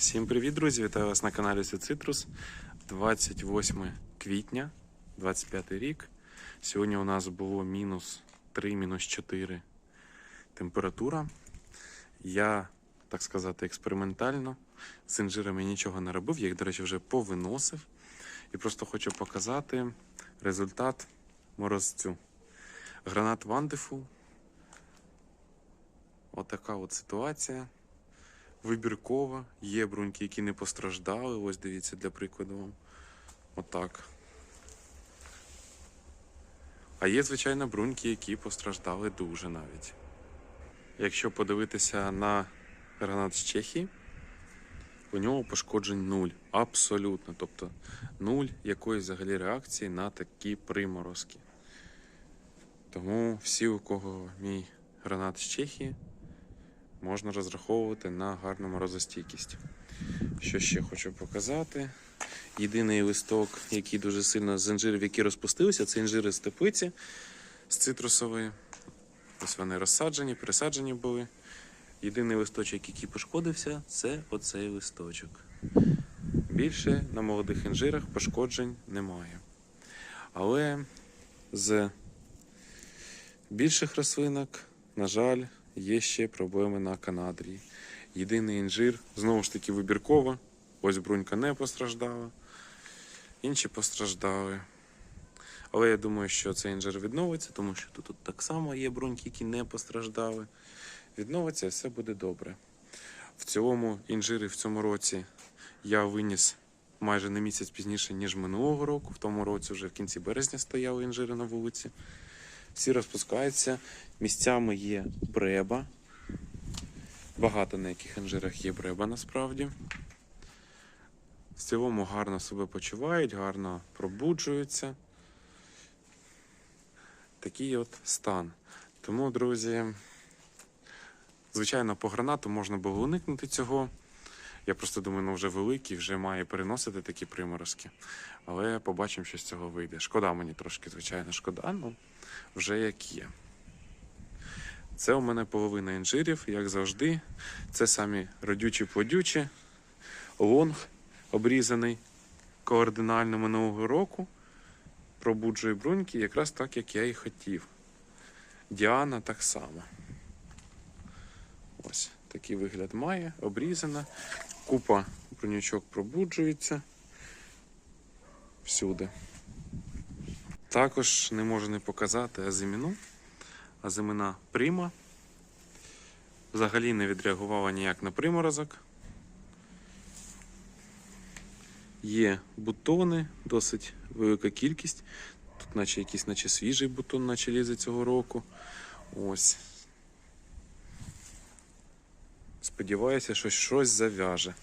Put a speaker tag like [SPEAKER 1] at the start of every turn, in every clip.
[SPEAKER 1] Всім привіт, друзі! Вітаю вас на каналі Цитрус. 28 квітня, 25 рік. Сьогодні у нас було мінус 3, мінус 4 температура. Я, так сказати, експериментально з інжирами нічого не робив. Я їх, до речі, вже повиносив. І просто хочу показати результат морозцю. Гранат Wonderful. Отака от ситуація вибіркова. Є бруньки, які не постраждали. Ось дивіться для прикладу вам. Отак. А є, звичайно, бруньки, які постраждали дуже навіть. Якщо подивитися на гранат з Чехії, у нього пошкоджень нуль. Абсолютно. Тобто нуль якоїсь взагалі реакції на такі приморозки. Тому всі, у кого мій гранат з Чехії, можна розраховувати на гарну морозостійкість. Що ще хочу показати? Єдиний листок, який дуже сильно з інжирів, які розпустилися, це інжири з теплиці з цитрусової. Ось вони розсаджені, пересаджені були. Єдиний листочок, який пошкодився, це оцей листочок. Більше на молодих інжирах пошкоджень немає. Але з більших рослинок, на жаль, є ще проблеми на канадрії. Єдиний інжир, знову ж таки, вибірково. Ось брунька не постраждала, інші постраждали. Але я думаю, що цей інжир відновиться, тому що тут, тут так само є бруньки, які не постраждали. Відновиться і все буде добре. В цілому інжири в цьому році я виніс майже на місяць пізніше, ніж минулого року. В тому році вже в кінці березня стояли інжири на вулиці. Всі розпускаються. Місцями є бреба. Багато на яких інжирах є бреба насправді. В цілому гарно себе почувають, гарно пробуджуються. Такий от стан. Тому, друзі, звичайно, по гранату можна було уникнути цього. Я просто думаю, ну вже великий, вже має переносити такі приморозки. Але побачимо, що з цього вийде. Шкода мені трошки, звичайно, шкода, ну вже як є. Це у мене половина інжирів, як завжди. Це самі родючі плодючі, лонг обрізаний координально минулого року. Пробуджує бруньки якраз так, як я і хотів. Діана так само. Ось такий вигляд має, обрізана. Купа брунючок пробуджується всюди. Також не можу не показати азиміну. Азимина прима. Взагалі не відреагувала ніяк на приморозок. Є бутони, досить велика кількість. Тут наче якийсь наче свіжий бутон, наче лізе цього року. Ось. Сподіваюся, що щось зав'яже.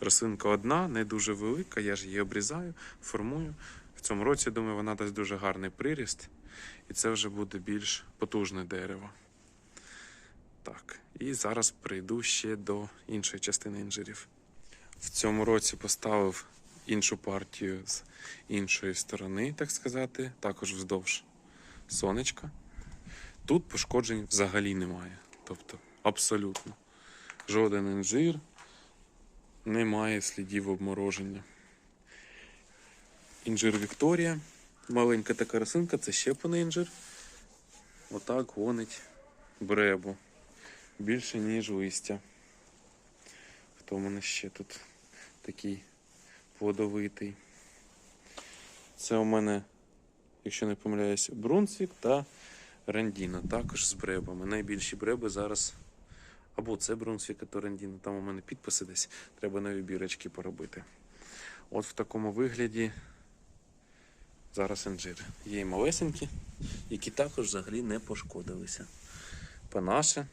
[SPEAKER 1] Рослинка одна, не дуже велика, я ж її обрізаю, формую. В цьому році, думаю, вона дасть дуже гарний приріст, і це вже буде більш потужне дерево. Так, і зараз прийду ще до іншої частини інжирів. В цьому році поставив іншу партію з іншої сторони, так сказати, також вздовж сонечка. Тут пошкоджень взагалі немає. Тобто, абсолютно. Жоден інжир немає слідів обмороження. Інжир Вікторія. Маленька така рослинка, це щепаний інжир. Отак гонить бребу. Більше, ніж листя. Хто в мене ще тут такий плодовитий? Це у мене, якщо не помиляюсь, Брунсвік та Рандіна. Також з бребами. Найбільші бреби зараз. Або це Брунсвік, Рандіна. Там у мене підписи десь. Треба нові бірочки поробити. От в такому вигляді зараз інжир. Є і малесенькі, які також взагалі не пошкодилися. Панаше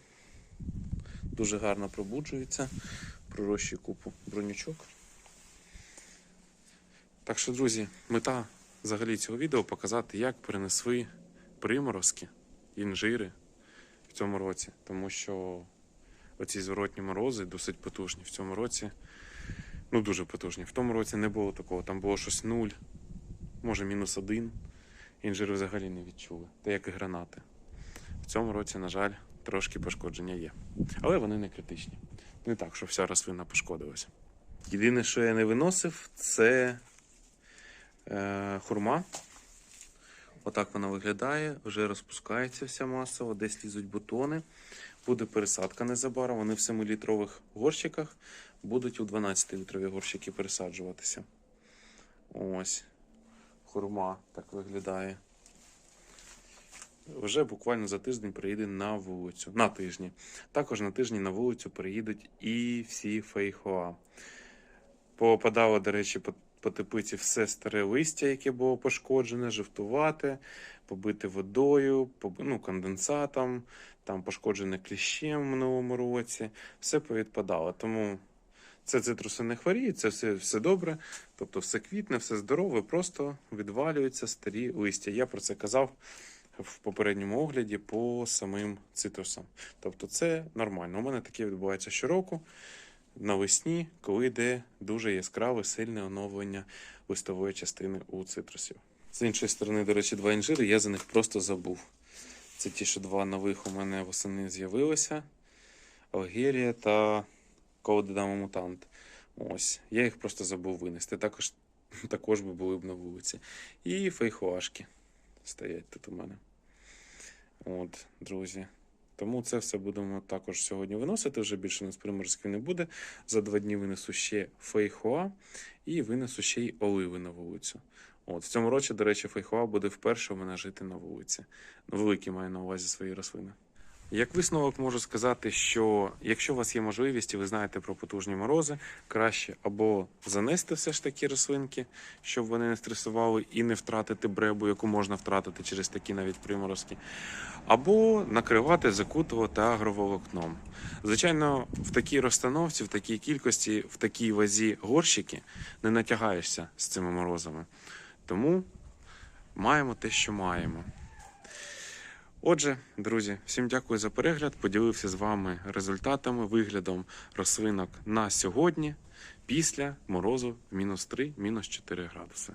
[SPEAKER 1] дуже гарно пробуджується, пророщує купу бронючок. Так що, друзі, мета взагалі цього відео показати, як перенесли приморозки, інжири в цьому році. Тому що оці зворотні морози досить потужні. В цьому році, ну дуже потужні. В тому році не було такого, там було щось нуль, може мінус один. Інжири взагалі не відчули, та як і гранати. В цьому році, на жаль, трошки пошкодження є. Але вони не критичні. Не так, що вся рослина пошкодилася. Єдине, що я не виносив, це е, хурма. Отак вона виглядає, вже розпускається вся масово, десь лізуть бутони. Буде пересадка незабаром. Вони в 7-літрових горщиках будуть у 12-літрові горщики пересаджуватися. Ось. Хурма так виглядає. Вже буквально за тиждень приїде на вулицю. На тижні. Також на тижні на вулицю приїдуть і всі фейхоа. Попадало, до речі, по, по теплиці все старе листя, яке було пошкоджене, жовтувате, побите водою, поб... ну, конденсатом, там пошкоджене кліщем в минулому році. Все повідпадало. Тому це цитруси не хворіють, це все, все добре. Тобто все квітне, все здорове, просто відвалюються старі листя. Я про це казав в попередньому огляді по самим цитрусам. Тобто це нормально. У мене таке відбувається щороку навесні, коли йде дуже яскраве, сильне оновлення листової частини у цитрусів. З іншої сторони, до речі, два інжири, я за них просто забув. Це ті, що два нових у мене восени з'явилися: Алгерія та Колодедама Мутант. Ось, я їх просто забув винести. Також, також би були б на вулиці. І фейхоашки стоять тут у мене. От, друзі. Тому це все будемо також сьогодні виносити. Вже більше нас приморськів не буде. За два дні винесу ще фейхоа і винесу ще й оливи на вулицю. От, в цьому році, до речі, фейхоа буде вперше у мене жити на вулиці. Великі маю на увазі свої рослини. Як висновок можу сказати, що якщо у вас є можливість і ви знаєте про потужні морози, краще або занести все ж таки рослинки, щоб вони не стресували і не втратити бребу, яку можна втратити через такі навіть приморозки, або накривати, закутувати агроволокном. Звичайно, в такій розстановці, в такій кількості, в такій вазі горщики не натягаєшся з цими морозами. Тому маємо те, що маємо. Отже, друзі, всім дякую за перегляд. Поділився з вами результатами, виглядом рослинок на сьогодні після морозу в мінус 3, мінус 4 градуси.